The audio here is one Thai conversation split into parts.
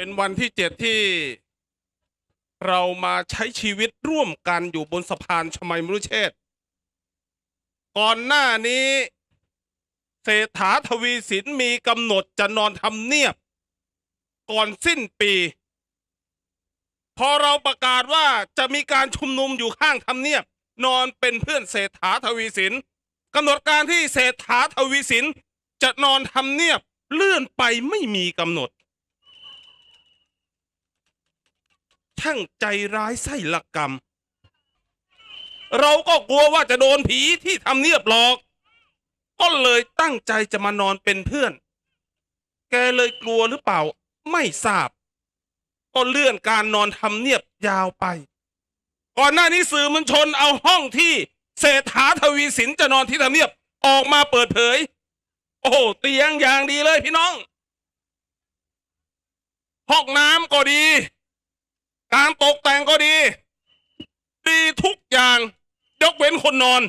เป็นวันที่เจ็ดที่เรามาใช้ชีวิตร่วมกันอยู่บนสะพานชมัยมรุเชษก่อนหน้านี้เศรษฐาทวีสินมีกำหนดจะนอนทำเนียบ ก่อนสิ้นปี พอเราประกาศว่าจะมีการชุมนุมอยู่ข้างทำเนียบ นอนเป็นเพื่อนเศรษฐาทวีสินกำหนดการที่เศรษฐาทวีสินจะนอนทำเนียบเลื่อนไปไม่มีกำหนด ช่างใจร้ายไส้ละกรรม เราก็กลัวว่าจะโดนผีที่ทำเนียบหลอก ก็เลยตั้งใจจะมานอนเป็นเพื่อน แกเลยกลัวหรือเปล่า ไม่ทราบ ก็เลื่อนการนอนทำเนียบยาวไป ก่อนหน้านี้สื่อมวลชนเอาห้องที่เศรษฐาทวีสินจะนอนที่ทำเนียบออกมาเปิดเผย โอ้โหเตียงอย่างดีเลยพี่น้อง ห้องน้ำก็ดี การตกแต่งก็ดี ดีทุกอย่าง ยกเว้นคนนอน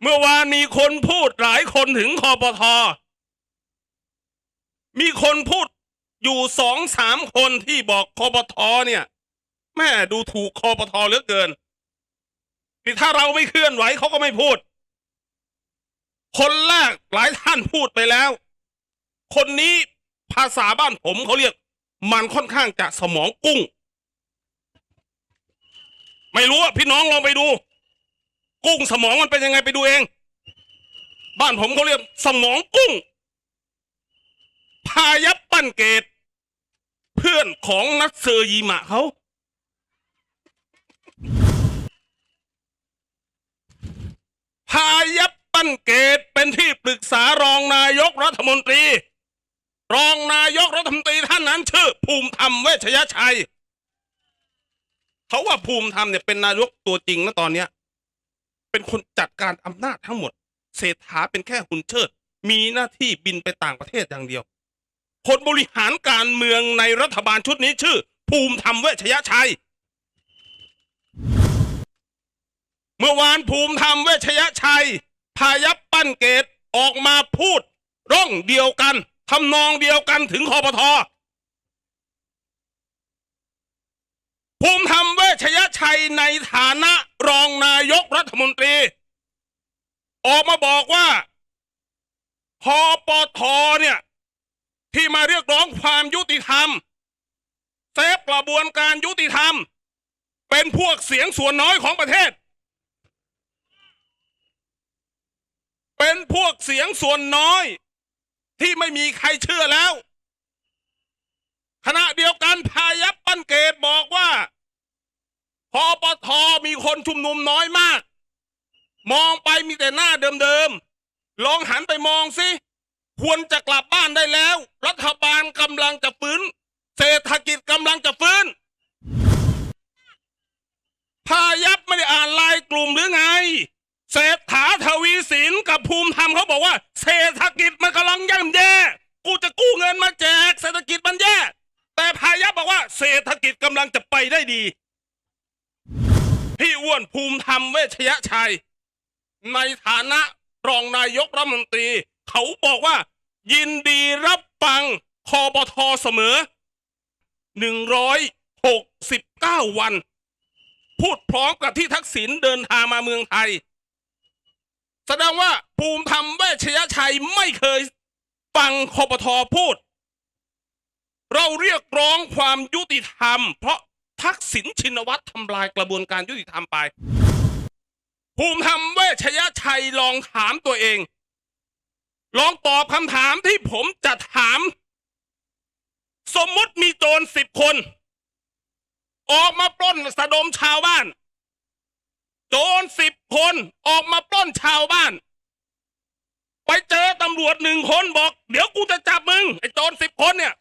เมื่อวานมีคนพูดหลายคนถึงคอปทอมีคนพูดอยู่สองสามคนที่บอกคอปทอเนี่ย แม่ดูถูกคอปทอเหลือเกินนี่ถ้าเราไม่เคลื่อนไหวเขาก็ไม่พูด คนแรกหลายท่านพูดไปแล้ว คนนี้ภาษาบ้านผมเขาเรียก มันค่อนข้างจะสมองกุ้ง ไม่รู้อะพี่น้องลองไปดู กุ้งสมองมันเป็นยังไงไปดูเอง บ้านผมเขาเรียกสมองกุ้ง พายับปั้นเกต เพื่อนของนัทเซอร์ยีมะเขาพายับปั้นเกตเป็นที่ปรึกษารองนายกรัฐมนตรี รองนายกรัฐมนตรี ชื่อ ภูมิธรรมเวชยชัยเขาว่าภูมิธรรมเนี่ยเป็นนายกตัวจริงนะตอนเนี้ย เป็นคนจัดการอำนาจทั้งหมด เศรษฐาเป็นแค่หุ่นเชิด มีหน้าที่บินไปต่างประเทศอย่างเดียวคนบริหารการเมืองในรัฐบาลชุดนี้ชื่อ ภูมิธรรมเวชยชัย เมื่อวานภูมิธรรมเวชยชัย พายับปั้นเกตออกมาพูด ร่องเดียวกันทำนองเดียวกันถึงคอปท ภูมิธรรมเวชยชัยในฐานะรองนายกรัฐมนตรี ออกมาบอกว่าพอปทเนี่ย ที่มาเรียกร้องความยุติธรรมเซฟกระบวนการยุติธรรม เป็นพวกเสียงส่วนน้อยของประเทศ เป็นพวกเสียงส่วนน้อย ที่ไม่มีใครเชื่อแล้วขณะเดียวกันพายับปั้นเกตบอกว่า พอปทมีคนชุมนุมน้อยมาก มองไปมีแต่หน้าเดิมๆลองหันไปมองสิควรจะกลับบ้านได้แล้ว รัฐบาลกำลังจะฟื้น เศรษฐกิจกำลังจะฟื้น พายับไม่ได้อ่านไลายกลุ่มหรือไง เศรษฐาทวีสินกับภูมิธรรมเขาบอกว่า เศรษฐกิจมันกำลังย่ำแย่ กูจะกู้เงินมาแจก เศรษฐกิจมันแย่ แต่พายับบอกว่า เศรษฐกิจกำลังจะไปได้ดี พี่อ้วนภูมิธรรมเวชยชัย ในฐานะรองนายกรัฐมนตรี เขาบอกว่า ยินดีรับฟังคอปทอเสมอ 169 วัน พูดพร้อมกับที่ทักษิณเดินทางมาเมืองไทย แสดงว่าภูมิธรรมเวชยชัยไม่เคยฟังคอปทอพูด เราเรียกร้องความยุติธรรม เพราะ ทักษิณชินวัตรทำลายกระบวนการยุติธรรมไป ภูมิธรรมเวชยชัยลองถามตัวเอง ลองตอบคำถามที่ผมจะถาม สมมติมีโจรสิบคน ออกมาปล้นสะดมชาวบ้าน โจรสิบคนออกมาปล้นชาวบ้าน ไปเจอตำรวจหนึ่งคนบอก เดี๋ยวกูจะจับมึงไอ้โจรสิบคนเนี่ย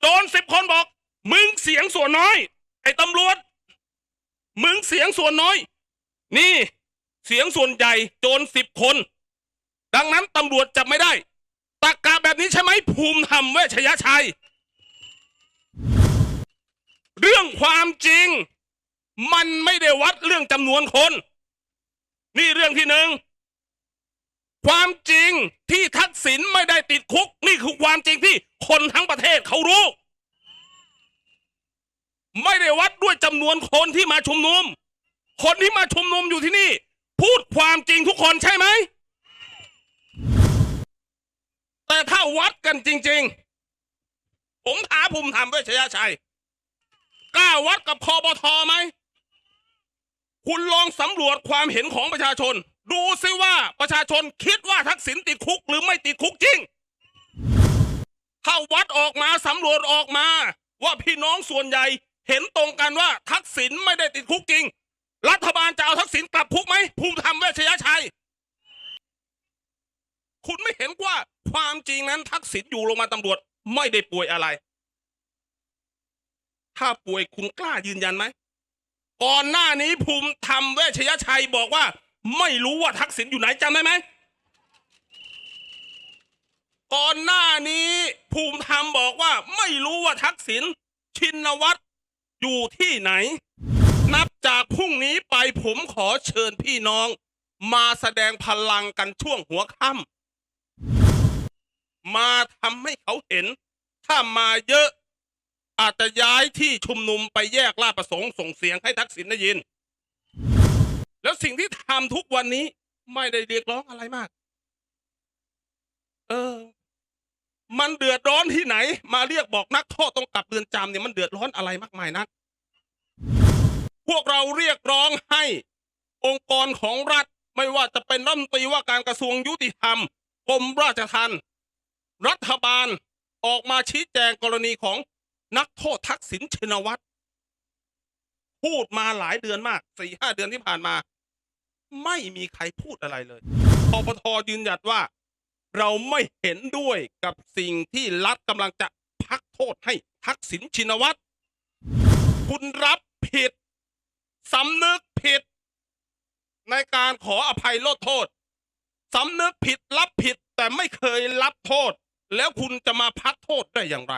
โจรสิบคนบอก มึง สียงส่วนน้อย ไอ้ตำรวจ มึงเสียงส่วนน้อย นี่ เสียงส่วนใหญ่โจรสิบคน ดังนั้นตำรวจจับไม่ได้ตักกะแบบนี้ใช่ไหมภูมิธรรมเวชยชัย เรื่องความจริง มันไม่ได้วัดเรื่องจำนวนคน นี่เรื่องที่หนึ่งความจริงที่ทักษิณไม่ได้ติดคุก นี่คือคือความจริงที่คนทั้งประเทศเขารู้ ไม่ได้วัดด้วยจำนวนคนที่มาชุมนุม คนที่มาชุมนุมอยู่ที่นี่ พูดความจริงทุกคนใช่ไหม แต่ถ้าวัดกันจริง ๆ ผมถามภูมิธรรมเวชยชัยกล้าวัดกับคอปทไหม คุณลองสำรวจความเห็นของประชาชน ดูซิว่าประชาชนคิดว่าทักษิณติดคุกหรือไม่ติดคุกจริง ถ้าวัดออกมาสำรวจออกมาว่าพี่น้องส่วนใหญ่ เห็นตรงกันว่าทักษิณไม่ได้ติดคุกจริง รัฐบาลจะเอาทักษิณกลับคุกไหมภูมิธรรมเวชยชัย คุณไม่เห็นว่าความจริงนั้นทักษิณอยู่โรงพยาบาลตำรวจไม่ได้ป่วยอะไร ถ้าป่วยคุณกล้ายืนยันไหมก่อนหน้านี้ภูมิธรรมเวชยชัยบอกว่า ไม่รู้ว่าทักษิณอยู่ไหนจำได้ไหมก่อนหน้านี้ภูมิธรรมบอกว่า ไม่รู้ว่าทักษิณชินวัตร อยู่ที่ไหน นับจากพรุ่งนี้ไปผมขอเชิญพี่น้อง มาแสดงพลังกันช่วงหัวค่ำมาทำให้เขาเห็น ถ้ามาเยอะ อาจจะย้ายที่ชุมนุมไปแยกลาดประสงค์ส่งเสียงให้ทักษิณได้ยิน แล้วสิ่งที่ทำทุกวันนี้ไม่ได้เรียกร้องอะไรมาก เออ มันเดือดร้อนที่ไหน มาเรียกบอกนักโทษต้องกลับเรือนจำเนี่ยมันเดือดร้อนอะไรมากมายนัก พวกเราเรียกร้องให้องค์กรของรัฐไม่ว่าจะเป็นรัฐมนตรีว่าการกระทรวงยุติธรรมกรมราชทัณฑ์รัฐบาลออกมาชี้แจงกรณีของนักโทษทักษิณชินวัตรพูดมาหลายเดือนมากสี่ห้าเดือนที่ผ่านมา ไม่มีใครพูดอะไรเลยปปทยืนหยัดว่า เราไม่เห็นด้วยกับสิ่งที่รัฐกำลังจะพักโทษให้ทักษิณชินวัตร คุณรับผิดสำนึกผิด ในการขออภัยลดโทษสำนึกผิดรับผิดแต่ไม่เคยรับโทษ แล้วคุณจะมาพักโทษได้อย่างไร